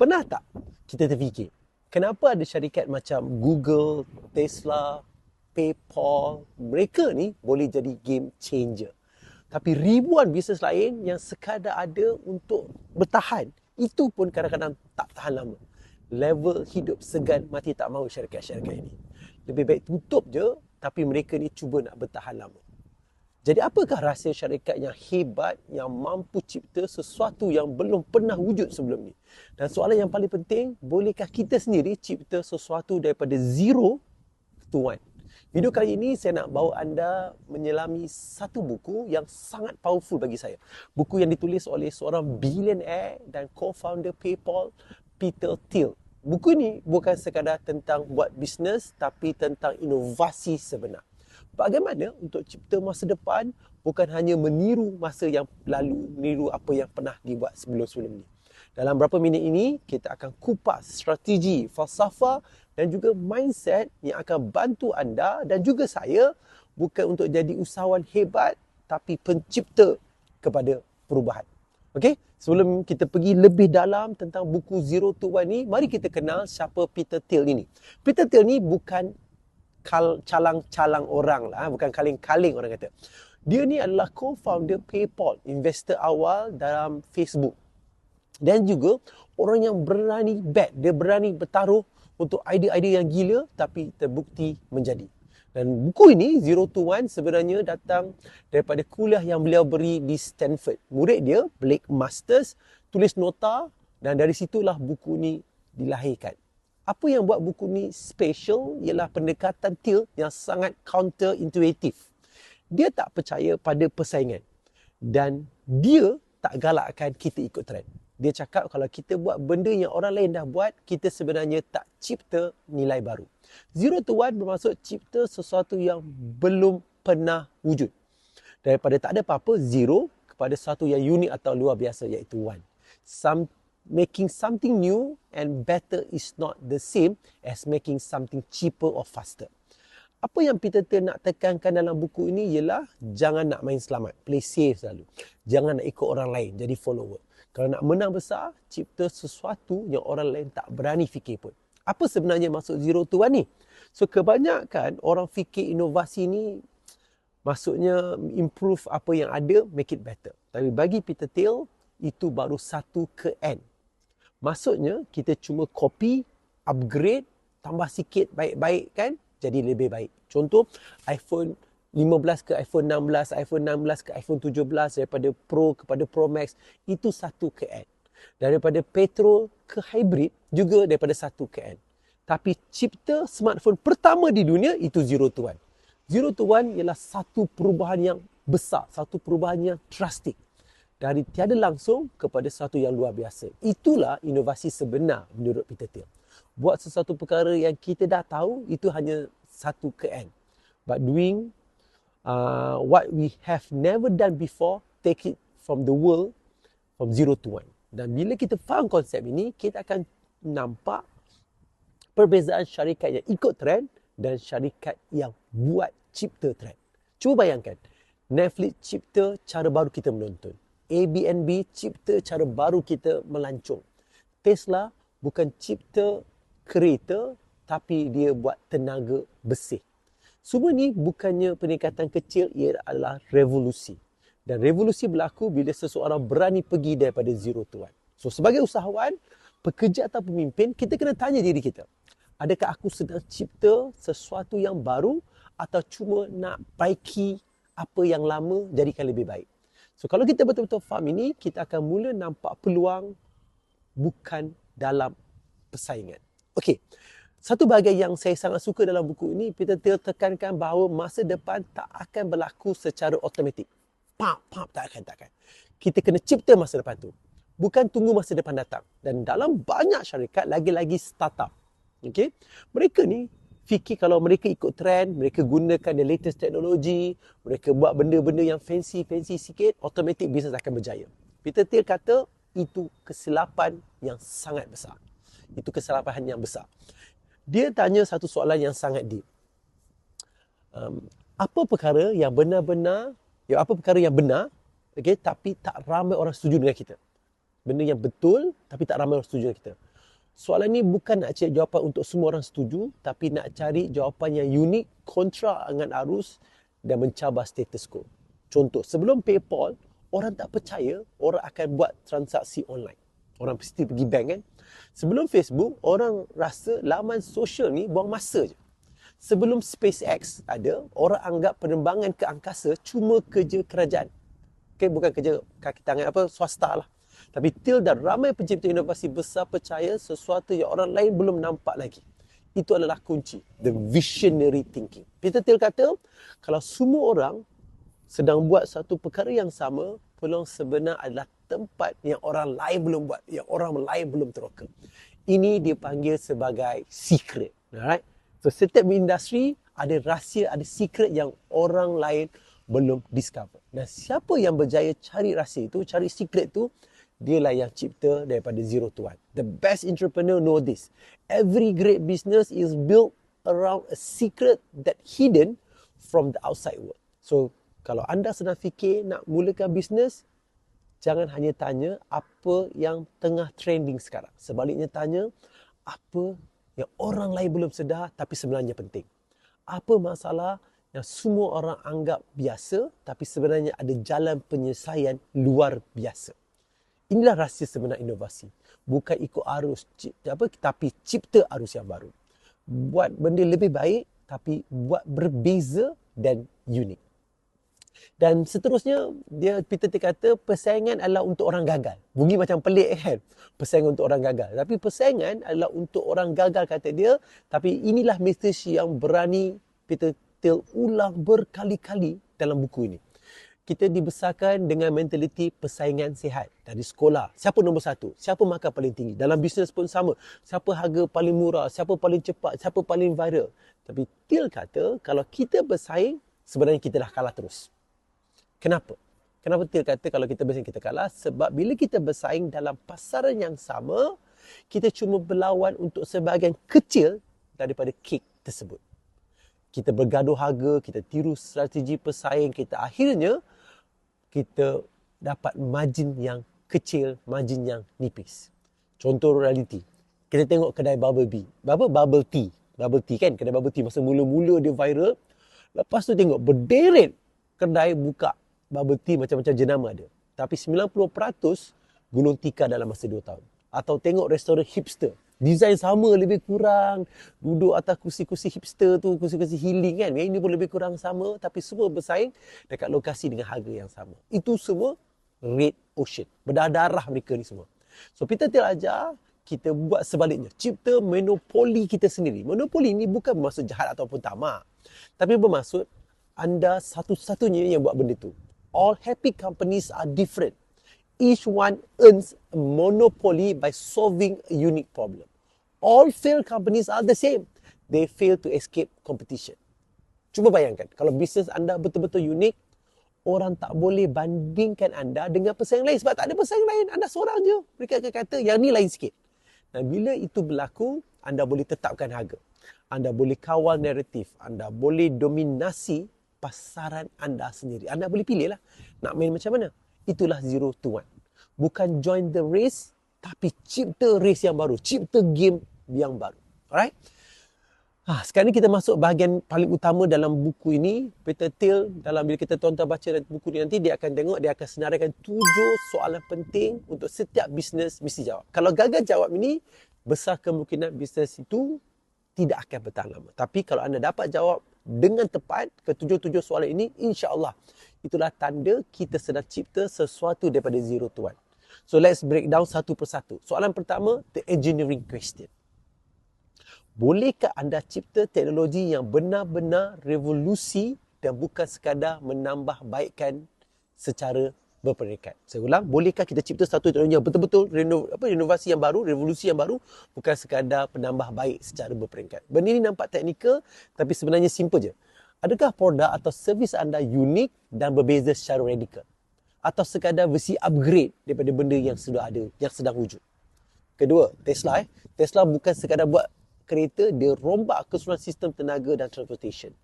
Pernah tak kita terfikir, kenapa ada syarikat macam Google, Tesla, PayPal, mereka ni boleh jadi game changer. Tapi ribuan bisnes lain yang sekadar ada untuk bertahan, itu pun kadang-kadang tak tahan lama. Level hidup segan mati tak mahu syarikat-syarikat ini. Lebih baik tutup je, tapi mereka ni cuba nak bertahan lama. Jadi apakah rahsia syarikat yang hebat yang mampu cipta sesuatu yang belum pernah wujud sebelum ni? Dan soalan yang paling penting, bolehkah kita sendiri cipta sesuatu daripada zero to one? Video kali ini saya nak bawa anda menyelami satu buku yang sangat powerful bagi saya. Buku yang ditulis oleh seorang billionaire dan co-founder PayPal, Peter Thiel. Buku ini bukan sekadar tentang buat bisnes tapi tentang inovasi sebenar bagaimana untuk cipta masa depan bukan hanya meniru masa yang lalu, meniru apa yang pernah dibuat sebelum-sebelum ini. Dalam beberapa minit ini, kita akan kupas strategi, falsafah dan juga mindset yang akan bantu anda dan juga saya bukan untuk jadi usahawan hebat tapi pencipta kepada perubahan. Okey, sebelum kita pergi lebih dalam tentang buku Zero to One ni, mari kita kenal siapa Peter Thiel ini. Peter Thiel ni bukan calang-calang orang lah, bukan kaling-kaling orang kata. Dia ni adalah co-founder PayPal, investor awal dalam Facebook. Dan juga orang yang berani bet, dia berani bertaruh untuk idea-idea yang gila tapi terbukti menjadi. Dan buku ini, Zero to One, sebenarnya datang daripada kuliah yang beliau beri di Stanford. Murid dia, Blake Masters, tulis nota dan dari situlah buku ini dilahirkan apa yang buat buku ni special ialah pendekatan Till yang sangat counter-intuitive. Dia tak percaya pada persaingan. Dan dia tak galakkan kita ikut trend. Dia cakap kalau kita buat benda yang orang lain dah buat, kita sebenarnya tak cipta nilai baru. Zero to one bermaksud cipta sesuatu yang belum pernah wujud. Daripada tak ada apa-apa, zero kepada sesuatu yang unik atau luar biasa iaitu one. Some making something new and better is not the same as making something cheaper or faster. Apa yang Peter Thiel nak tekankan dalam buku ini ialah jangan nak main selamat, play safe selalu. Jangan nak ikut orang lain, jadi follower. Kalau nak menang besar, cipta sesuatu yang orang lain tak berani fikir pun. Apa sebenarnya maksud zero to one ni? So kebanyakan orang fikir inovasi ni maksudnya improve apa yang ada, make it better. Tapi bagi Peter Thiel, itu baru satu ke N. Maksudnya kita cuma copy, upgrade, tambah sikit baik-baik kan jadi lebih baik. Contoh iPhone 15 ke iPhone 16, iPhone 16 ke iPhone 17 daripada Pro kepada Pro Max itu satu ke N. Daripada petrol ke hybrid juga daripada satu ke N. Tapi cipta smartphone pertama di dunia itu zero to one. Zero to one ialah satu perubahan yang besar, satu perubahan yang drastik dari tiada langsung kepada sesuatu yang luar biasa. Itulah inovasi sebenar menurut Peter Thiel. Buat sesuatu perkara yang kita dah tahu itu hanya satu ke N. But doing uh, what we have never done before, take it from the world from zero to one. Dan bila kita faham konsep ini, kita akan nampak perbezaan syarikat yang ikut trend dan syarikat yang buat cipta trend. Cuba bayangkan, Netflix cipta cara baru kita menonton. Airbnb cipta cara baru kita melancong. Tesla bukan cipta kereta tapi dia buat tenaga bersih. Semua ni bukannya peningkatan kecil, ia adalah revolusi. Dan revolusi berlaku bila seseorang berani pergi daripada zero to one. So sebagai usahawan, pekerja atau pemimpin, kita kena tanya diri kita. Adakah aku sedang cipta sesuatu yang baru atau cuma nak baiki apa yang lama jadikan lebih baik? So kalau kita betul-betul faham ini, kita akan mula nampak peluang bukan dalam persaingan. Okey. Satu bahagian yang saya sangat suka dalam buku ini, Peter Thiel tekankan bahawa masa depan tak akan berlaku secara automatik. Pam, pam, tak akan, tak akan. Kita kena cipta masa depan tu. Bukan tunggu masa depan datang. Dan dalam banyak syarikat, lagi-lagi startup. Okay? Mereka ni fikir kalau mereka ikut trend, mereka gunakan the latest teknologi, mereka buat benda-benda yang fancy-fancy sikit, automatic bisnes akan berjaya. Peter Thiel kata itu kesilapan yang sangat besar. Itu kesilapan yang besar. Dia tanya satu soalan yang sangat deep. Um, apa perkara yang benar-benar, ya apa perkara yang benar, okay, tapi tak ramai orang setuju dengan kita? Benda yang betul, tapi tak ramai orang setuju dengan kita. Soalan ni bukan nak cari jawapan untuk semua orang setuju, tapi nak cari jawapan yang unik, kontra dengan arus dan mencabar status quo. Contoh, sebelum PayPal, orang tak percaya orang akan buat transaksi online. Orang mesti pergi bank kan. Sebelum Facebook, orang rasa laman sosial ni buang masa je. Sebelum SpaceX ada, orang anggap penerbangan ke angkasa cuma kerja kerajaan. Okay, bukan kerja kaki tangan apa, swasta lah. Tapi Till dan ramai pencipta inovasi besar percaya sesuatu yang orang lain belum nampak lagi. Itu adalah kunci. The visionary thinking. Peter Thiel kata, kalau semua orang sedang buat satu perkara yang sama, peluang sebenar adalah tempat yang orang lain belum buat, yang orang lain belum teroka. Ini dipanggil sebagai secret. Alright? So setiap industri ada rahsia, ada secret yang orang lain belum discover. Dan siapa yang berjaya cari rahsia itu, cari secret itu, dialah yang cipta daripada zero to one. The best entrepreneur know this. Every great business is built around a secret that hidden from the outside world. So, kalau anda sedang fikir nak mulakan bisnes, jangan hanya tanya apa yang tengah trending sekarang. Sebaliknya tanya apa yang orang lain belum sedar tapi sebenarnya penting. Apa masalah yang semua orang anggap biasa tapi sebenarnya ada jalan penyelesaian luar biasa. Inilah rahsia sebenar inovasi. Bukan ikut arus apa tapi cipta arus yang baru. Buat benda lebih baik tapi buat berbeza dan unik. Dan seterusnya dia Peter kata persaingan adalah untuk orang gagal. Bunyi macam pelik kan? Persaingan untuk orang gagal. Tapi persaingan adalah untuk orang gagal kata dia. Tapi inilah message yang berani Peter Thiel ulang berkali-kali dalam buku ini kita dibesarkan dengan mentaliti persaingan sihat dari sekolah. Siapa nombor satu? Siapa makan paling tinggi? Dalam bisnes pun sama. Siapa harga paling murah? Siapa paling cepat? Siapa paling viral? Tapi Till kata kalau kita bersaing, sebenarnya kita dah kalah terus. Kenapa? Kenapa Till kata kalau kita bersaing kita kalah? Sebab bila kita bersaing dalam pasaran yang sama, kita cuma berlawan untuk sebahagian kecil daripada kek tersebut. Kita bergaduh harga, kita tiru strategi pesaing, kita akhirnya kita dapat margin yang kecil, margin yang nipis. Contoh reality. Kita tengok kedai bubble tea. Bubble, bubble tea. Bubble tea kan? Kedai bubble tea masa mula-mula dia viral. Lepas tu tengok berderet kedai buka bubble tea macam-macam jenama ada. Tapi 90% gulung tikar dalam masa 2 tahun. Atau tengok restoran hipster design sama lebih kurang. Duduk atas kursi-kursi hipster tu kursi-kursi healing kan. Ini pun lebih kurang sama tapi semua bersaing dekat lokasi dengan harga yang sama. Itu semua red ocean. Berdarah-darah mereka ni semua. So Peter Thiel ajar kita buat sebaliknya. Cipta monopoli kita sendiri. Monopoli ni bukan bermaksud jahat ataupun tamak tapi bermaksud anda satu-satunya yang buat benda tu. All happy companies are different. Each one earns a monopoly by solving a unique problem all failed companies are the same. They fail to escape competition. Cuba bayangkan, kalau bisnes anda betul-betul unik, orang tak boleh bandingkan anda dengan pesaing lain. Sebab tak ada pesaing lain, anda seorang je. Mereka akan kata, yang ni lain sikit. Dan bila itu berlaku, anda boleh tetapkan harga. Anda boleh kawal naratif. Anda boleh dominasi pasaran anda sendiri. Anda boleh pilih lah nak main macam mana. Itulah zero to one. Bukan join the race, tapi cipta race yang baru. Cipta game yang baru. Alright? Ha, sekarang ni kita masuk bahagian paling utama dalam buku ini. Peter Thiel, dalam bila kita tuan-tuan baca buku ni nanti, dia akan tengok, dia akan senaraikan tujuh soalan penting untuk setiap bisnes mesti jawab. Kalau gagal jawab ini, besar kemungkinan bisnes itu tidak akan bertahan lama. Tapi kalau anda dapat jawab dengan tepat ke tujuh-tujuh soalan ini, insya Allah itulah tanda kita sedang cipta sesuatu daripada zero to one. So let's break down satu persatu. Soalan pertama, the engineering question. Bolehkah anda cipta teknologi yang benar-benar revolusi dan bukan sekadar menambah baikkan secara berperingkat. Saya ulang, bolehkah kita cipta satu teknologi yang betul-betul apa, renovasi yang baru, revolusi yang baru, bukan sekadar penambah baik secara berperingkat. Benda ini nampak teknikal, tapi sebenarnya simple je. Adakah produk atau servis anda unik dan berbeza secara radikal? Atau sekadar versi upgrade daripada benda yang sudah ada, yang sedang wujud? Kedua, Tesla. Eh. Tesla bukan sekadar buat kereta dia rombak keseluruhan sistem tenaga dan transportation.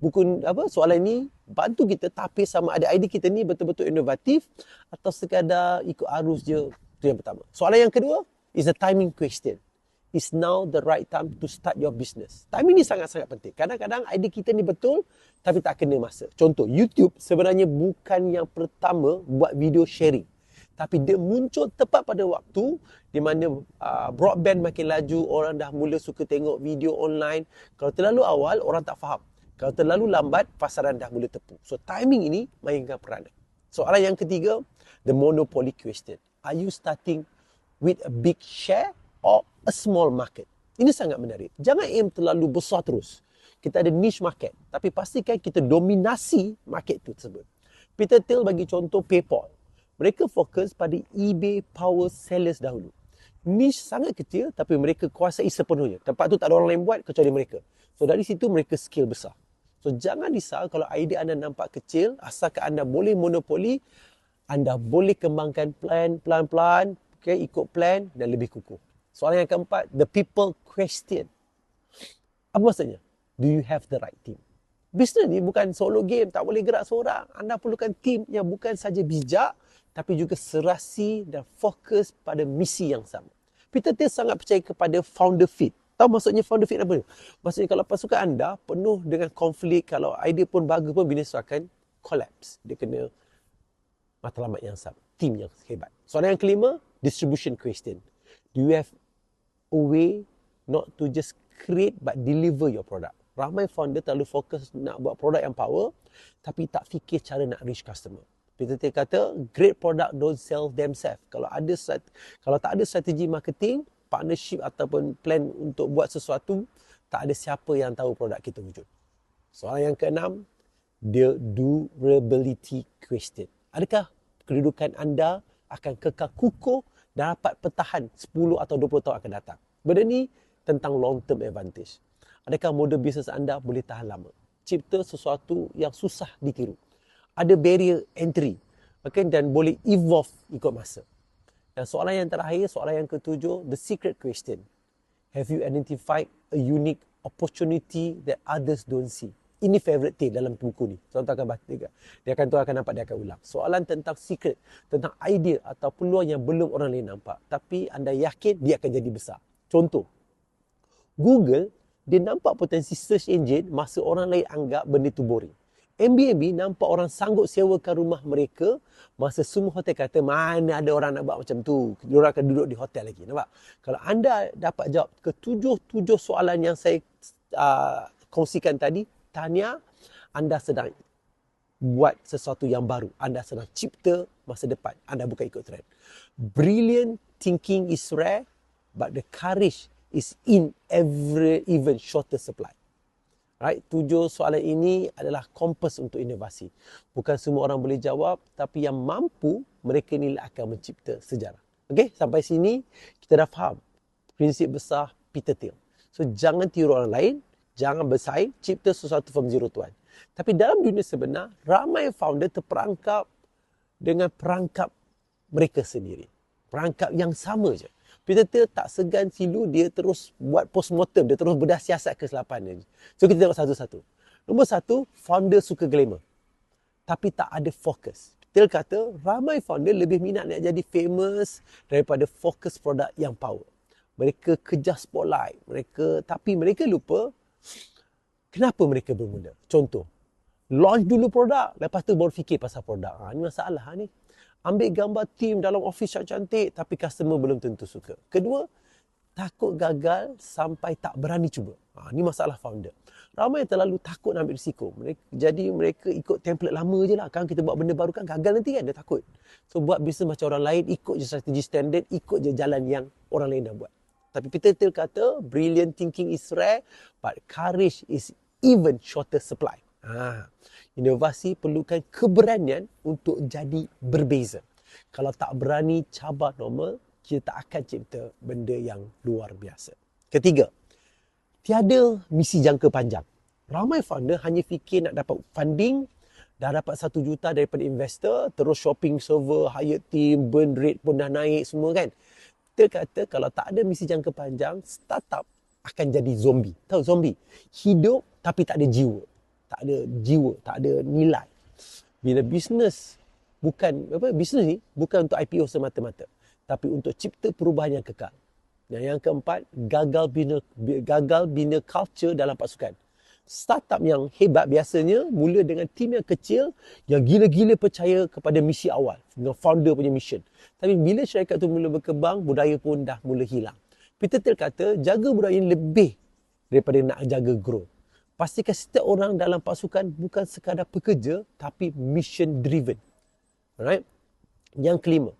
Buku apa soalan ini bantu kita tapi sama ada idea kita ni betul-betul inovatif atau sekadar ikut arus je. Itu yang pertama. Soalan yang kedua is a timing question. Is now the right time to start your business. Timing ni sangat-sangat penting. Kadang-kadang idea kita ni betul tapi tak kena masa. Contoh, YouTube sebenarnya bukan yang pertama buat video sharing. Tapi dia muncul tepat pada waktu di mana uh, broadband makin laju, orang dah mula suka tengok video online. Kalau terlalu awal, orang tak faham. Kalau terlalu lambat, pasaran dah mula tepu. So timing ini mainkan peranan. Soalan yang ketiga, the monopoly question. Are you starting with a big share or a small market? Ini sangat menarik. Jangan aim terlalu besar terus. Kita ada niche market. Tapi pastikan kita dominasi market itu tersebut. Peter Thiel bagi contoh PayPal. Mereka fokus pada eBay power sellers dahulu. Niche sangat kecil tapi mereka kuasai sepenuhnya. Tempat tu tak ada orang lain buat kecuali mereka. So dari situ mereka skill besar. So jangan risau kalau idea anda nampak kecil, asalkan anda boleh monopoli, anda boleh kembangkan plan pelan-pelan, okay, ikut plan dan lebih kukuh. Soalan yang keempat, the people question. Apa maksudnya? Do you have the right team? Bisnes ni bukan solo game, tak boleh gerak seorang. Anda perlukan team yang bukan saja bijak, tapi juga serasi dan fokus pada misi yang sama. Peter Thiel sangat percaya kepada founder fit. Tahu maksudnya founder fit apa? Maksudnya kalau pasukan anda penuh dengan konflik, kalau idea pun bagus pun bisnes akan collapse. Dia kena matlamat yang sama. Team yang hebat. Soalan yang kelima, distribution question. Do you have a way not to just create but deliver your product? Ramai founder terlalu fokus nak buat produk yang power tapi tak fikir cara nak reach customer. Peter Thiel kata, great product don't sell themselves. Kalau ada kalau tak ada strategi marketing, partnership ataupun plan untuk buat sesuatu, tak ada siapa yang tahu produk kita wujud. Soalan yang keenam, the durability question. Adakah kedudukan anda akan kekal kukuh dapat pertahan 10 atau 20 tahun akan datang? Benda ni tentang long term advantage. Adakah model bisnes anda boleh tahan lama? Cipta sesuatu yang susah ditiru ada barrier entry okay, dan boleh evolve ikut masa. Dan soalan yang terakhir, soalan yang ketujuh, the secret question. Have you identified a unique opportunity that others don't see? Ini favorite tale dalam buku ni. Tuan akan baca. Dia akan tuan akan nampak dia akan ulang. Soalan tentang secret, tentang idea atau peluang yang belum orang lain nampak. Tapi anda yakin dia akan jadi besar. Contoh, Google dia nampak potensi search engine masa orang lain anggap benda tu boring. Airbnb nampak orang sanggup sewakan rumah mereka masa semua hotel kata mana ada orang nak buat macam tu. Diorang akan duduk di hotel lagi. Nampak? Kalau anda dapat jawab ke tujuh-tujuh soalan yang saya uh, kongsikan tadi, tanya anda sedang buat sesuatu yang baru. Anda sedang cipta masa depan. Anda bukan ikut trend. Brilliant thinking is rare but the courage is in every even shorter supply. Right? Tujuh soalan ini adalah kompas untuk inovasi. Bukan semua orang boleh jawab, tapi yang mampu, mereka ini akan mencipta sejarah. Okay, sampai sini kita dah faham prinsip besar Peter Thiel. So, jangan tiru orang lain, jangan bersaing, cipta sesuatu from zero one. Tapi dalam dunia sebenar, ramai founder terperangkap dengan perangkap mereka sendiri. Perangkap yang sama je. Peter Thiel tak segan silu, dia terus buat postmortem, dia terus bedah siasat kesilapan dia. So kita tengok satu-satu. Nombor satu, founder suka glamour. Tapi tak ada fokus. Thiel kata, ramai founder lebih minat nak jadi famous daripada fokus produk yang power. Mereka kejar spotlight. Mereka, tapi mereka lupa kenapa mereka bermula. Contoh, launch dulu produk, lepas tu baru fikir pasal produk. Ha, ini masalah ha, ni ambil gambar tim dalam office yang cantik tapi customer belum tentu suka. Kedua, takut gagal sampai tak berani cuba. Ha, ini masalah founder. Ramai yang terlalu takut nak ambil risiko. Mereka, jadi mereka ikut template lama je lah. Kan kita buat benda baru kan gagal nanti kan dia takut. So buat bisnes macam orang lain, ikut je strategi standard, ikut je jalan yang orang lain dah buat. Tapi Peter Thiel kata, brilliant thinking is rare, but courage is even shorter supply. Ha. Inovasi perlukan keberanian untuk jadi berbeza. Kalau tak berani cabar normal, kita tak akan cipta benda yang luar biasa. Ketiga, tiada misi jangka panjang. Ramai founder hanya fikir nak dapat funding, dah dapat satu juta daripada investor, terus shopping server, hire team, burn rate pun dah naik semua kan. Kita kata kalau tak ada misi jangka panjang, startup akan jadi zombie. Tahu zombie? Hidup tapi tak ada jiwa tak ada jiwa, tak ada nilai. Bila bisnes bukan apa bisnes ni bukan untuk IPO semata-mata, tapi untuk cipta perubahan yang kekal. Dan yang keempat, gagal bina gagal bina culture dalam pasukan. Startup yang hebat biasanya mula dengan tim yang kecil yang gila-gila percaya kepada misi awal, dengan founder punya mission. Tapi bila syarikat tu mula berkembang, budaya pun dah mula hilang. Peter Thiel kata, jaga budaya lebih daripada nak jaga growth. Pastikan setiap orang dalam pasukan bukan sekadar pekerja tapi mission driven. Alright? Yang kelima,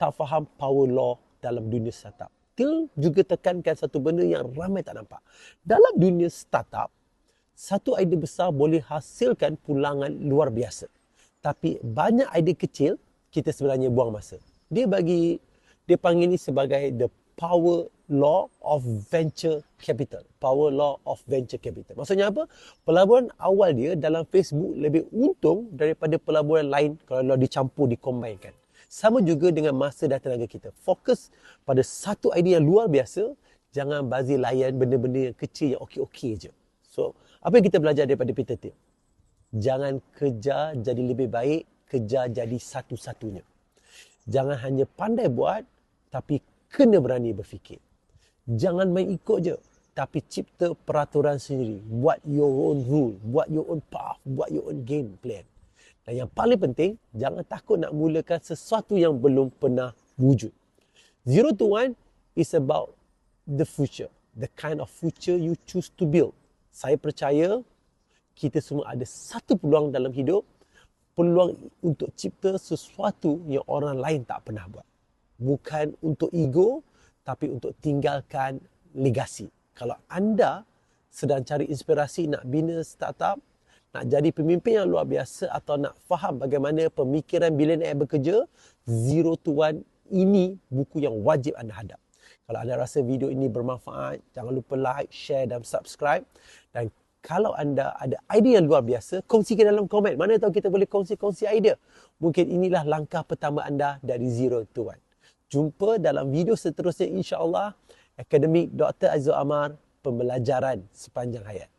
tak faham power law dalam dunia startup. Till juga tekankan satu benda yang ramai tak nampak. Dalam dunia startup, satu idea besar boleh hasilkan pulangan luar biasa. Tapi banyak idea kecil, kita sebenarnya buang masa. Dia bagi, dia panggil ini sebagai the power law of venture capital. Power law of venture capital. Maksudnya apa? Pelaburan awal dia dalam Facebook lebih untung daripada pelaburan lain kalau dicampur, dikombinkan. Sama juga dengan masa dan tenaga kita. Fokus pada satu idea yang luar biasa. Jangan bazir layan benda-benda yang kecil yang okey-okey je. So, apa yang kita belajar daripada Peter Thiel? Jangan kejar jadi lebih baik, kejar jadi satu-satunya. Jangan hanya pandai buat, tapi kena berani berfikir. Jangan main ikut je, tapi cipta peraturan sendiri. Buat your own rule, buat your own path, buat your own game plan. Dan yang paling penting, jangan takut nak mulakan sesuatu yang belum pernah wujud. Zero to one is about the future. The kind of future you choose to build. Saya percaya kita semua ada satu peluang dalam hidup. Peluang untuk cipta sesuatu yang orang lain tak pernah buat. Bukan untuk ego, tapi untuk tinggalkan legasi. Kalau anda sedang cari inspirasi nak bina startup, nak jadi pemimpin yang luar biasa atau nak faham bagaimana pemikiran billionaire bekerja, Zero to One ini buku yang wajib anda hadap. Kalau anda rasa video ini bermanfaat, jangan lupa like, share dan subscribe. Dan kalau anda ada idea yang luar biasa, kongsikan dalam komen. Mana tahu kita boleh kongsi-kongsi idea. Mungkin inilah langkah pertama anda dari Zero to One. Jumpa dalam video seterusnya insya Allah. Akademik Dr. Azul Amar, pembelajaran sepanjang hayat.